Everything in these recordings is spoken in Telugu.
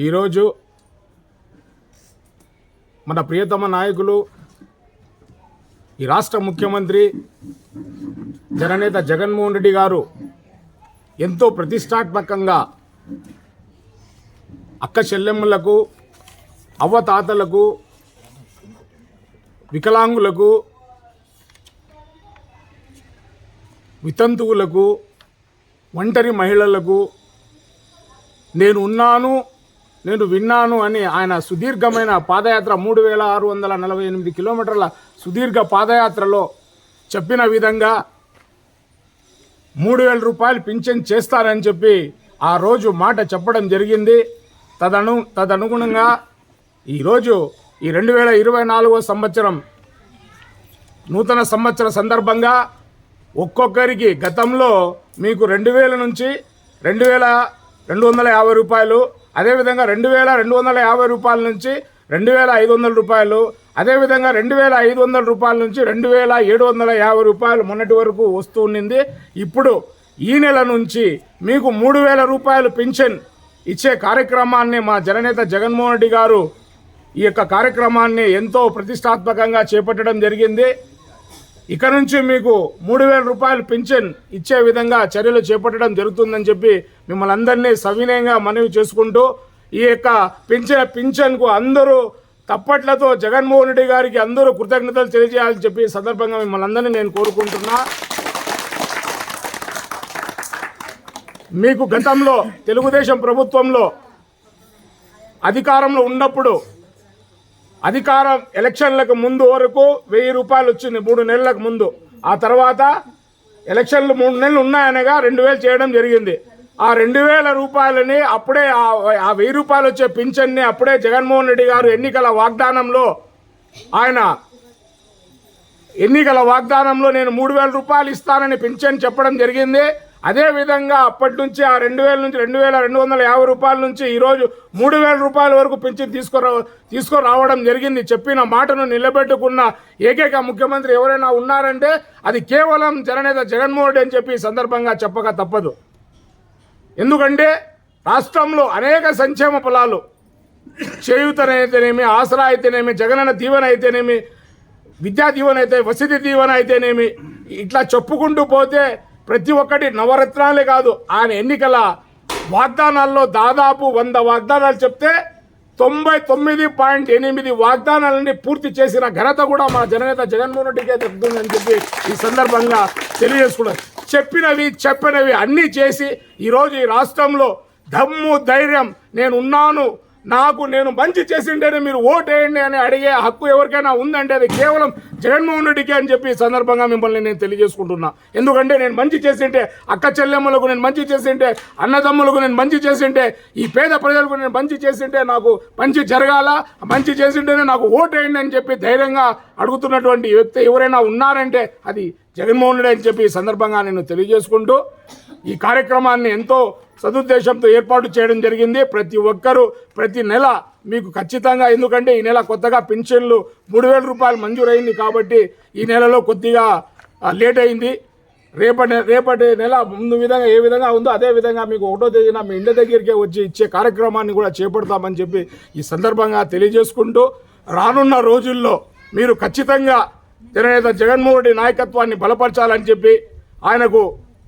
ఈరోజు మన ప్రియతమ నాయకులు ఈ రాష్ట్ర ముఖ్యమంత్రి జననేత జగన్మోహన్ రెడ్డి గారు ఎంతో ప్రతిష్టాత్మకంగా అక్క చెల్లెమ్మలకు అవ్వతాతలకు వికలాంగులకు వితంతువులకు ఒంటరి మహిళలకు నేను ఉన్నాను. నేను విన్నాను అని ఆయన సుదీర్ఘమైన పాదయాత్ర మూడు వేల ఆరు వందల నలభై ఎనిమిది కిలోమీటర్ల సుదీర్ఘ పాదయాత్రలో చెప్పిన విధంగా మూడు వేల రూపాయలు పింఛన్ చేస్తారని చెప్పి ఆ రోజు మాట చెప్పడం జరిగింది. తదను తదనుగుణంగా ఈరోజు ఈ రెండు వేల ఇరవై నాలుగో సంవత్సరం నూతన సంవత్సర సందర్భంగా ఒక్కొక్కరికి గతంలో మీకు రెండు వేల నుంచి రెండు వేల రెండు వందల యాభై రూపాయలు అదేవిధంగా రెండు వేల రెండు వందల యాభై రూపాయల నుంచి రెండు వేల ఐదు వందల రూపాయలు అదేవిధంగా రెండు వేల ఐదు వందల రూపాయల నుంచి రెండు వేల ఏడు వందల యాభై రూపాయలు మొన్నటి వరకు వస్తూ ఉండింది ఇప్పుడు ఈ నెల నుంచి మీకు మూడు వేల రూపాయలు పింఛన్ ఇచ్చే కార్యక్రమాన్ని మా జననేత జగన్మోహన్ రెడ్డి గారు ఈ యొక్క కార్యక్రమాన్ని ఎంతో ప్రతిష్టాత్మకంగా చేపట్టడం జరిగింది. ఇక నుంచి మీకు మూడు వేల రూపాయలు పింఛన్ ఇచ్చే విధంగా చర్యలు చేపట్టడం జరుగుతుందని చెప్పి మిమ్మల్ని అందరినీ సవినయంగా మనవి చేసుకుంటూ ఈ యొక్క పింఛన్ పింఛన్కు అందరూ తప్పట్లతో జగన్మోహన్ రెడ్డి గారికి అందరూ కృతజ్ఞతలు తెలియజేయాలని చెప్పి సందర్భంగా మిమ్మల్ని అందరినీ నేను కోరుకుంటున్నా. మీకు గతంలో తెలుగుదేశం ప్రభుత్వంలో అధికారంలో ఉన్నప్పుడు అధికారం ఎలక్షన్లకు ముందు వరకు వెయ్యి రూపాయలు వచ్చింది మూడు నెలలకు ముందు. ఆ తర్వాత ఎలక్షన్లు మూడు నెలలు ఉన్నాయనగా రెండు వేలు చేయడం జరిగింది. ఆ రెండు వేల రూపాయలని అప్పుడే ఆ- ఆ వెయ్యి రూపాయలు వచ్చే పింఛన్ని అప్పుడే జగన్మోహన్ రెడ్డి గారు ఎన్నికల వాగ్దానంలో ఆయన ఎన్నికల వాగ్దానంలో నేను మూడు వేల రూపాయలు ఇస్తానని పింఛన్ చెప్పడం జరిగింది. అదే విధంగా అప్పటి నుంచి ఆ రెండు వేల నుంచి రెండు వేల రెండు వందల యాభై రూపాయల నుంచి ఈరోజు మూడు వేల రూపాయల వరకు పెంచి తీసుకురా తీసుకురావడం జరిగింది. చెప్పిన మాటను నిలబెట్టుకున్న ఏకైక ముఖ్యమంత్రి ఎవరైనా ఉన్నారంటే అది కేవలం జననేత జగన్మోహన్ రెడ్డి అని చెప్పి సందర్భంగా చెప్పక తప్పదు. ఎందుకంటే రాష్ట్రంలో అనేక సంక్షేమ ఫలాలు చేయూతనైతేనేమి ఆసరా అయితేనేమి జగనన్న దీవెన అయితేనేమి విద్యా దీవెన అయితే వసతి దీవెన అయితేనేమి ఇట్లా చెప్పుకుంటూ పోతే ప్రతి ఒక్కటి నవరత్నాలే కాదు. ఆయన ఎన్నికల వాగ్దానాల్లో దాదాపు వంద వాగ్దానాలు చెప్తే తొంభై తొమ్మిది పాయింట్ ఎనిమిది వాగ్దానాలని పూర్తి చేసిన ఘనత కూడా మా జననేత జగన్మోహన్ రెడ్డికే దక్కుతుందని చెప్పి ఈ సందర్భంగా తెలియజేసుకున్నారు చెప్పినవి చెప్పినవి అన్నీ చేసి ఈరోజు ఈ రాష్ట్రంలో దమ్ము ధైర్యం నేను ఉన్నాను నాకు నేను మంచి చేసిండే మీరు ఓటేయండి అని అడిగే హక్కు ఎవరికైనా ఉందంటే అది కేవలం జగన్మోహన్ రెడ్డికి అని చెప్పి సందర్భంగా మిమ్మల్ని నేను తెలియజేసుకుంటున్నా. ఎందుకంటే నేను మంచి చేసింటే అక్క చెల్లెమ్మలకు నేను మంచి చేసింటే అన్నదమ్ములకు నేను మంచి చేసింటే ఈ పేద ప్రజలకు నేను మంచి చేసింటే నాకు మంచి జరగాల మంచి చేసింటేనే నాకు ఓటేయండి అని చెప్పి ధైర్యంగా అడుగుతున్నటువంటి వ్యక్తి ఎవరైనా ఉన్నారంటే అది జగన్మోహన్ రెడ్డి అని చెప్పి సందర్భంగా నేను తెలియజేసుకుంటూ ఈ కార్యక్రమాన్ని ఎంతో సదుద్దేశంతో ఏర్పాటు చేయడం జరిగింది. ప్రతి ఒక్కరూ ప్రతి నెల మీకు ఖచ్చితంగా ఎందుకంటే ఈ నెల కొత్తగా పెన్షన్లు మూడు వేల రూపాయలు మంజూరైంది కాబట్టి ఈ నెలలో కొద్దిగా లేట్ అయింది. రేపటి రేపటి నెల ముందు విధంగా ఏ విధంగా ఉందో అదే విధంగా మీకు ఒకటో తేదీన మీ ఇంటి దగ్గరికే వచ్చి ఇచ్చే కార్యక్రమాన్ని కూడా చేపడతామని చెప్పి ఈ సందర్భంగా తెలియజేసుకుంటూ రానున్న రోజుల్లో మీరు ఖచ్చితంగా జననేత జగన్మోహన్ రెడ్డి నాయకత్వాన్ని బలపరచాలని చెప్పి ఆయనకు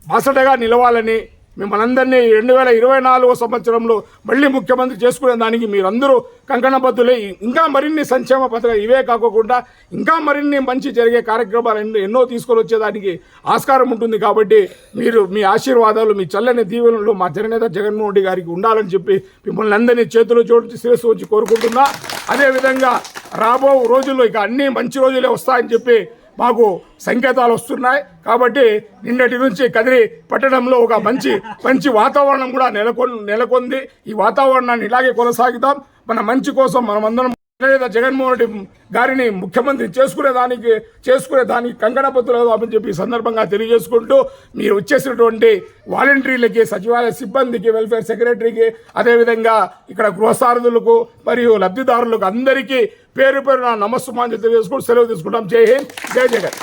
బాసటగా నిలవాలని మిమ్మల్ని అందరినీ రెండు వేల ఇరవై నాలుగో సంవత్సరంలో మళ్ళీ ముఖ్యమంత్రి చేసుకునే దానికి మీరందరూ కంకణబద్దులై ఇంకా మరిన్ని సంక్షేమ పథకాలు ఇవే కాకుండా ఇంకా మరిన్ని మంచి జరిగే కార్యక్రమాలు ఎన్నో ఎన్నో తీసుకొని వచ్చేదానికి ఆస్కారం ఉంటుంది కాబట్టి మీరు మీ ఆశీర్వాదాలు మీ చల్లని దీవెనలు మా జననేత జగన్మోహన్ రెడ్డి గారికి ఉండాలని చెప్పి మిమ్మల్ని అందరినీ చేతులు చోటు శిరస్సు వచ్చి కోరుకుంటున్నా. అదేవిధంగా రాబో రోజుల్లో ఇక అన్ని మంచి రోజులే వస్తాయని చెప్పి మాకు సంకేతాలు వస్తున్నాయి. కాబట్టి నిన్నటి నుంచి కదిరి పట్టణంలో ఒక మంచి మంచి వాతావరణం కూడా నెలకొని నెలకొంది. ఈ వాతావరణాన్ని ఇలాగే కొనసాగిద్దాం. మన మంచి కోసం మనమందరం లేదా జగన్మోహన్ రెడ్డి గారిని ముఖ్యమంత్రి చేసుకునే దానికి చేసుకునే దానికి కంకణపత్రులు అని చెప్పి సందర్భంగా తెలియజేసుకుంటూ మీరు వచ్చేసినటువంటి వాలంటీర్లకి సచివాలయ సిబ్బందికి వెల్ఫేర్ సెక్రటరీకి అదేవిధంగా ఇక్కడ గృహసారథులకు మరియు లబ్ధిదారులకు అందరికీ పేరు పేరు నా నమస్సుమాన్ని తెలియజేసుకుంటూ సెలవు తీసుకుంటాం. జై హింద్ జై జగన్.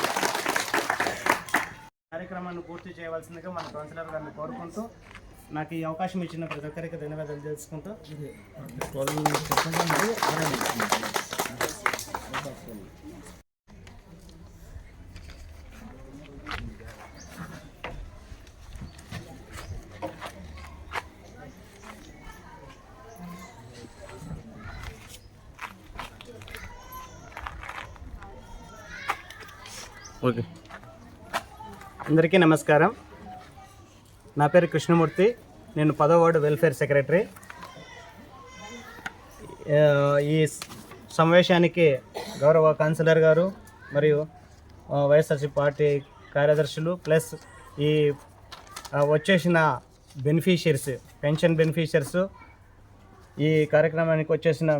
కార్యక్రమాన్ని పూర్తి చేయవలసిందిగా మన కౌన్సిలర్ గారిని కోరుకుంటూ నాకు ఈ అవకాశం ఇచ్చిన ప్రతి ఒక్కరికి ధన్యవాదాలు తెలుసుకుంటూ ఓకే. అందరికీ నమస్కారం. నా పేరు కృష్ణమూర్తి. నేను పదో వార్డు వెల్ఫేర్ సెక్రటరీ. ఈ సమావేశానికి గౌరవ కౌన్సిలర్ గారు మరియు వైఎస్ఆర్సీ పార్టీ కార్యదర్శులు ప్లస్ ఈ వచ్చేసిన బెనిఫిషియర్స్ పెన్షన్ బెనిఫిషియర్స్ ఈ కార్యక్రమానికి వచ్చేసిన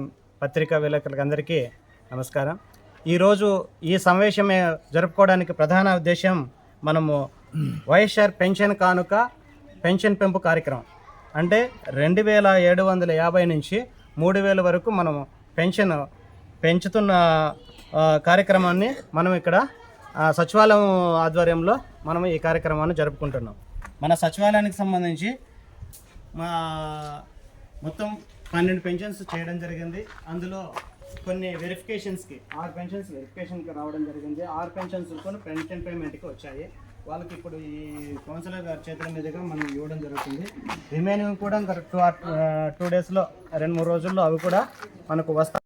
పత్రికా విలేకరులకు అందరికీ నమస్కారం. ఈరోజు ఈ సమావేశం జరుపుకోవడానికి ప్రధాన ఉద్దేశం మనము వైఎస్ఆర్ పెన్షన్ కానుక పెన్షన్ పెంపు కార్యక్రమం. అంటే రెండు వేల ఏడు వందల యాభై నుంచి మూడు వేల వరకు మనము పెన్షన్ పెంచుతున్న కార్యక్రమాన్ని మనం ఇక్కడ సచివాలయం ఆధ్వర్యంలో మనం ఈ కార్యక్రమాన్ని జరుపుకుంటున్నాం. మన సచివాలయానికి సంబంధించి మా మొత్తం పన్నెండు పెన్షన్స్ చేయడం జరిగింది. అందులో కొన్ని వెరిఫికేషన్స్కి ఆరు పెన్షన్స్ వెరిఫికేషన్కి రావడం జరిగింది. ఆరు పెన్షన్స్ కొన్ని పెన్షన్ పేమెంట్కి వచ్చాయి. వాళ్ళకి ఇప్పుడు ఈ కౌన్సిలర్ గారి చేతుల మీదుగా మనం ఇవ్వడం జరుగుతుంది. రిమైనింగ్ కూడా ఇంకా టూ టూ డేస్లో రెండు మూడు రోజుల్లో అవి కూడా మనకు వస్తాయి